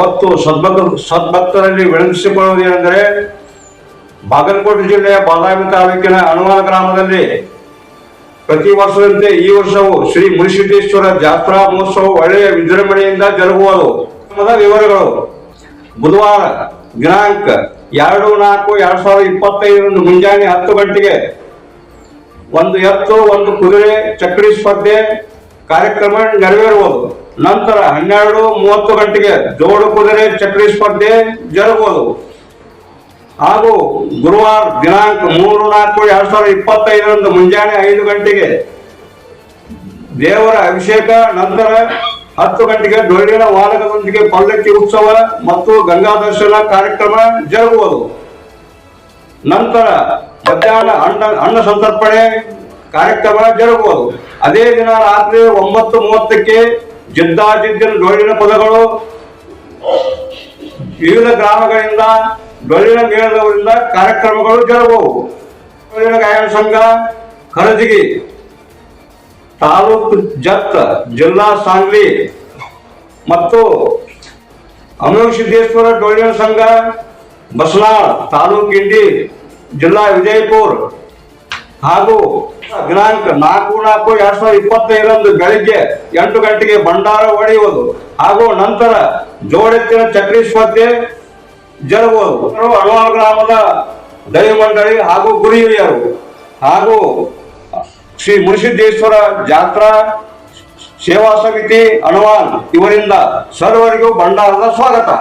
ಅವತ್ತು ಸದ್ಭಕ್ತ, ಸದ್ಭಕ್ತರಲ್ಲಿ ವಿನಂತಿಸಿಕೊಳ್ಳುವುದೇನೆಂದರೆ ಬಾಗಲಕೋಟೆ ಜಿಲ್ಲೆಯ ಬಾದಾಮಿ ತಾಲೂಕಿನ ಅನುಮಾನ ಗ್ರಾಮದಲ್ಲಿ ಪ್ರತಿ ವರ್ಷದಂತೆ ಈ ವರ್ಷವೂ ಶ್ರೀ ಮುನಿಸಿದ್ದೇಶ್ವರ ಜಾತ್ರಾ ಮಹೋತ್ಸವ ಒಳ್ಳೆಯ ವಿಜೃಂಭಣೆಯಿಂದ ಜರುಗುವುದು. ವಿವರಗಳು. ಬುಧವಾರ ದಿನಾಂಕ ಎರಡು ನಾಲ್ಕು ಎರಡ್ ಸಾವಿರದ ಇಪ್ಪತ್ತೈದರಂದು ಮುಂಜಾನೆ ಹತ್ತು ಗಂಟೆಗೆ ಒಂದು ಎತ್ತು, ಒಂದು ಕುದುರೆ, ಚಕ್ರಿ ಸ್ಪರ್ಧೆ ಕಾರ್ಯಕ್ರಮ ನೆರವೇರುವುದು ನಂತರ ಹನ್ನೆರಡು ಮೂವತ್ತು ಗಂಟೆಗೆ ಜೋಡು ಕುದುರೆ ಚಕ್ರಿ ಸ್ಪರ್ಧೆ ಜರುಗುವುದು ಹಾಗೂ ಗುರುವಾರ ದಿನಾಂಕ ಮೂರು ನಾಲ್ಕು ಎರಡ್ ಸಾವಿರದ ಇಪ್ಪತ್ತೈದರಂದು ಮುಂಜಾನೆ ಐದು ಗಂಟೆಗೆ ದೇವರ ಅಭಿಷೇಕ, ನಂತರ ಹತ್ತು ಗಂಟೆಗೆ ಡೊಳ್ಳಿನ ವಾದಕದೊಂದಿಗೆ ಪಲ್ಲಕ್ಕಿ ಉತ್ಸವ ಮತ್ತು ಗಂಗಾ ದರ್ಶನ ಕಾರ್ಯಕ್ರಮ ಜರುಗುವುದು ನಂತರ ಮಧ್ಯಾಹ್ನ ಅಣ್ಣ ಅನ್ನ ಸಂತರ್ಪಣೆ ಕಾರ್ಯಕ್ರಮ ಜರುಗುವುದು ಅದೇ ದಿನ ರಾತ್ರಿ ಒಂಬತ್ತು ಮೂವತ್ತಕ್ಕೆ ಜಿದ್ದಾಜಿದ್ದಿನ ಡೊಳ್ಳಿನ ಪದಗಳು ವಿವಿಧ ಗ್ರಾಮಗಳಿಂದ ಡೊಳ್ಳಿನ ಮೇಳದವರಿಂದ ಕಾರ್ಯಕ್ರಮಗಳು ಜರಬಹುದು ಡೊಳ್ಳಿನ ಗಾಯನ ಸಂಘ, ಕರಜಿಗಿ, ತಾಲೂಕು ಜತ್ ಜಿಲ್ಲಾ ಸಾಂಗ್ಲಿ ಮತ್ತು ಅಮೋಘ ಸಿದ್ದೇಶ್ವರ ಡೊಳ್ಳಿನ ಸಂಘ, ಬಸನಾಳ್ ತಾಲೂಕು ಇಂಡಿ ಜಿಲ್ಲಾ ವಿಜಯಪುರ. ಹಾಗೂ ದಿನಾಂಕ ನಾಲ್ಕು ನಾಲ್ಕು ಎರಡ್ ಸಾವಿರದ ಇಪ್ಪತ್ತೈದರಂದು ಬೆಳಿಗ್ಗೆ ಎಂಟು ಗಂಟೆಗೆ ಭಂಡಾರ ಹೊಡೆಯುವುದು ಹಾಗೂ ನಂತರ ಜೋಡೆತ್ತಿನ ಚಕ್ರಿ ಸ್ಪರ್ಧೆ ಜರುಗುವುದು ಹಲವಾರು ಗ್ರಾಮದ ದೈವ ಮಂಡಳಿ ಹಾಗೂ ಗುರು ಹಾಗೂ ಶ್ರೀ ಮುನಿಸಿದ್ದೇಶ್ವರ ಜಾತ್ರಾ ಸೇವಾ ಸಮಿತಿ ಅಣವಾನ್ ಇವರಿಂದ ಸರ್ವರಿಗೂ ಭಂಡಾರದ ಸ್ವಾಗತ.